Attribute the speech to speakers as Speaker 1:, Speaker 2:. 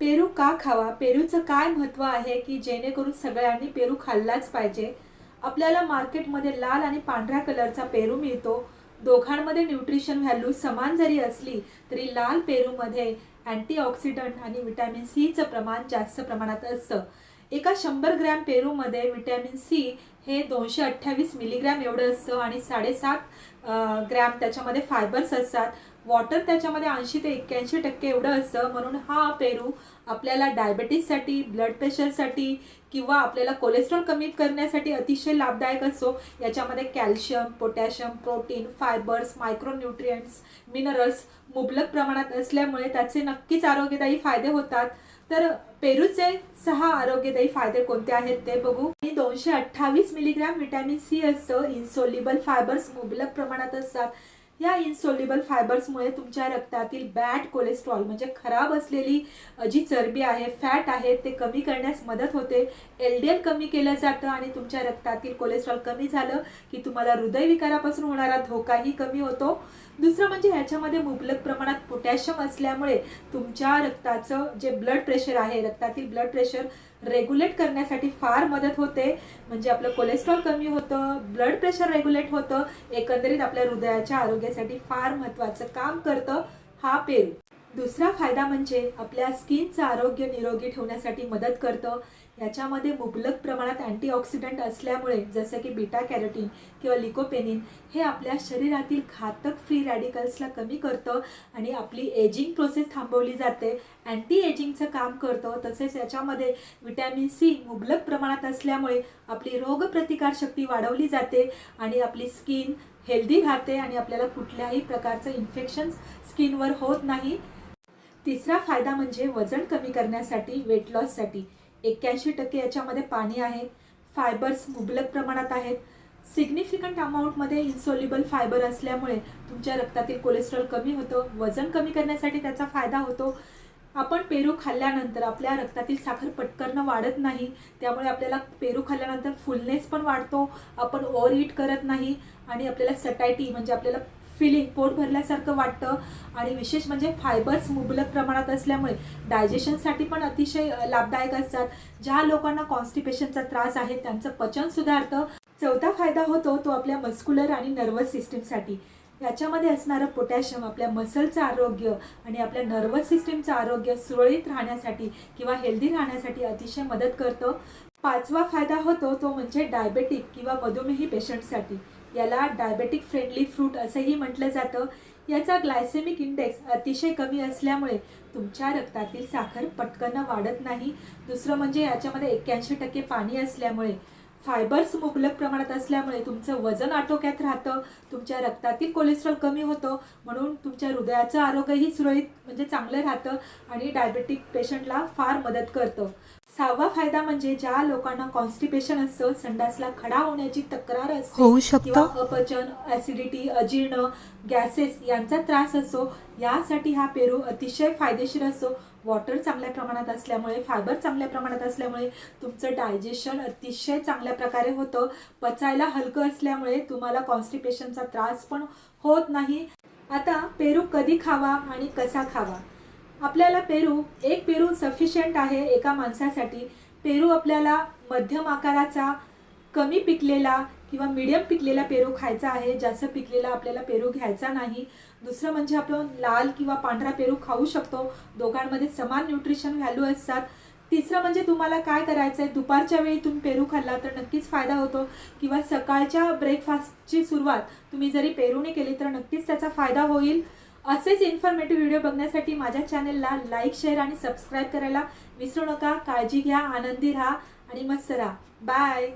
Speaker 1: पेरू का खावा? पेरूचं काय महत्त्व आहे की जेणेकरून सगळ्यांनी पेरू खाल्लाच पाहिजे? आपल्याला मार्केटमध्ये लाल आणि पांढऱ्या कलरचा पेरू मिळतो. दोघांमध्ये न्यूट्रिशन व्हॅल्यू समान जरी असली तरी लाल पेरूमध्ये अँटीऑक्सिडंट आणि विटॅमिन सीचं प्रमाण जास्त प्रमाणात असतं. एका शंभर ग्रॅम पेरूमध्ये व्हिटॅमिन सी हे दोनशे अठ्ठावीस मिलीग्रॅम एवढं असतं आणि साडेसात ग्रॅम त्याच्यामध्ये फायबर्स असतात. वॉटर त्याच्यामध्ये ऐंशी ते एक्क्याऐंशी टक्के एवढं असतं. म्हणून हा पेरू आपल्याला डायबेटीससाठी ब्लड प्रेशरसाठी किंवा आपल्याला कोलेस्ट्रॉल कमी करण्यासाठी अतिशय लाभदायक असतो. याच्यामध्ये calcium potassium protein fibres micronutrients minerals मुबलक प्रमाणात असल्यामुळे त्याचे नक्कीच आरोग्यदायी फायदे होतात. तर पेरूचे सहा आरोग्यदायी फायदे कोणते आहेत ते बघू. आणि दोनशे अठ्ठावीस मिलीग्रॅम व्हिटॅमिन सी असतं. इन्सोल्युबल फायबर्स मुबलक प्रमाणात असतात. या इन्सोल्युबल फायबर्समुळे तुमच्या रक्तातील बॅड कोलेस्ट्रॉल म्हणजे खराब असलेली जी चरबी आहे फॅट आहे ते कमी करण्यास मदत होते. एल डी एल कमी केलं जातं आणि तुमच्या रक्तातील कोलेस्ट्रॉल कमी झालं की तुम्हाला हृदयविकारापासून होणारा धोकाही कमी होतो. दुसरं म्हणजे ह्याच्यामध्ये मुबलक प्रमाणात पोटॅशियम असल्यामुळे तुमच्या रक्ताचं जे ब्लड प्रेशर आहे रक्तातील ब्लड प्रेशर रेग्युलेट करण्यासाठी फार मदत होते. म्हणजे आपलं कोलेस्ट्रॉल कमी होतं ब्लड प्रेशर रेग्युलेट होतं. एकंदरीत आपल्या हृदयाच्या आरोग्यासाठी फार महत्त्वाचं काम करतं हा पेरू. दुसरा फायदा म्हणजे आपल्या स्किनचं आरोग्य निरोगी ठेवण्यासाठी मदत करतं. याच्यामध्ये मुबलक प्रमाणात अँटीऑक्सिडंट असल्यामुळे जसं की बीटा कॅरोटीन किंवा लिकोपेनिन हे आपल्या शरीरातील घातक फ्री रॅडिकल्सला कमी करतं आणि आपली एजिंग प्रोसेस थांबवली जाते. अँटी एजिंगचं काम करतं तसेच याच्यामध्ये विटॅमिन सी मुबलक प्रमाणात असल्यामुळे आपली रोगप्रतिकारशक्ती वाढवली जाते आणि आपली स्किन हेल्दी राहते आणि आपल्याला कुठल्याही प्रकारचं इन्फेक्शन स्किनवर होत नाही. तिसरा फायदा म्हणजे वजन कमी करण्यासाठी वेट लॉससाठी एक्क्याऐंशी टक्के याच्यामध्ये पाणी आहे फायबर्स मुबलक प्रमाणात आहेत. सिग्निफिकंट अमाऊंटमध्ये इन्सोल्युबल फायबर असल्यामुळे तुमच्या रक्तातील कोलेस्ट्रॉल कमी होतं वजन कमी करण्यासाठी त्याचा फायदा होतो. आपण पेरू खाल्ल्यानंतर आपल्या रक्तातील साखर पटकन वाढत नाही त्यामुळे आपल्याला पेरू खाल्ल्यानंतर फुलनेस पण वाढतो आपण ओव्हर ईट करत नाही आणि आपल्याला सटायटी म्हणजे आपल्याला फिलिंग पोट भरल्यासारखं वाटतं. आणि विशेष म्हणजे फायबर्स मुबलक प्रमाणात असल्यामुळे डायजेशनसाठी पण अतिशय लाभदायक असतात. ज्या लोकांना कॉन्स्टिपेशनचा त्रास आहे त्यांचं पचन सुधारतं. चौथा फायदा होतो तो आपल्या मस्क्युलर आणि नर्वस सिस्टीमसाठी याच्यामध्ये असणारं पोटॅशियम आपल्या मसलचं आरोग्य आणि आपल्या नर्वस सिस्टीमचं आरोग्य सुरळीत राहण्यासाठी किंवा हेल्दी राहण्यासाठी अतिशय मदत करतं. पाचवा फायदा होतो तो म्हणजे डायबेटिक किंवा मधुमेही पेशंटसाठी याला डायबेटिक फ्रेंडली फ्रूट असंही म्हटलं जातं. याचा ग्लायसेमिक इंडेक्स अतिशय कमी असल्यामुळे तुमच्या रक्तातील साखर पटकन वाढत नाही. दुसरं म्हणजे याच्यामध्ये एक्क्याऐंशी टक्के पाणी असल्यामुळे फायबर्स मुबलक प्रमाणात असल्यामुळे तुमचं वजन आटोक्यात राहतं. तुमच्या रक्तातील कोलेस्ट्रॉल कमी होतं. म्हणून तुमच्या हृदयाचं आरोग्यही सुरळीत म्हणजे चांगलं राहतं आणि डायबेटिक पेशंटला फार मदत करतं. सहावा फायदा म्हणजे ज्या लोकांना कॉन्स्टिपेशन असतं संडासला खडा होण्याची तक्रार असते
Speaker 2: होऊ
Speaker 1: किंवा
Speaker 2: शकतं
Speaker 1: अपचन ऍसिडिटी अजीर्ण गॅसेस यांचा त्रास असतो. यासाठी हा पेरू अतिशय फायदेशीर असतो. वॉटर चांगल्या प्रमाणात असल्यामुळे फायबर चांगल्या प्रमाणात असल्यामुळे तुमचं डायजेशन अतिशय चांगल्या प्रकारे होतं. पचायला हलकं असल्यामुळे तुम्हाला कॉन्स्टिपेशनचा त्रास पण होत नाही. आता पेरू कधी खावा आणि कसा खावा? आपल्याला पेरू एक पेरू सफिशियंट आहे एका माणसासाठी. पेरू आपल्याला मध्यम आकाराचा कमी पिकलेला किंवा मिडियम पिकलेला पेरू खायचा आहे. जास्त पिकलेला आपल्याला पेरू घ्यायचा नाही. दुसरं म्हणजे आपण लाल किंवा पांढरा पेरू खाऊ शकतो. दोघांमध्ये समान न्यूट्रिशन व्हॅल्यू असतात. तिसरं म्हणजे तुम्हाला काय करायचं आहे दुपारच्या वेळी तुम्ही पेरू खाल्ला तर नक्कीच फायदा होतो. किंवा सकाळच्या ब्रेकफास्टची सुरुवात तुम्ही जरी पेरूने केली तर नक्कीच त्याचा फायदा होईल. असेच इन्फॉर्मेटिव्ह व्हिडिओ बघण्यासाठी माझ्या चॅनेलला लाईक शेअर आणि सबस्क्राईब करायला विसरू नका. काळजी घ्या आनंदी राहा आणि मस्त राहा. बाय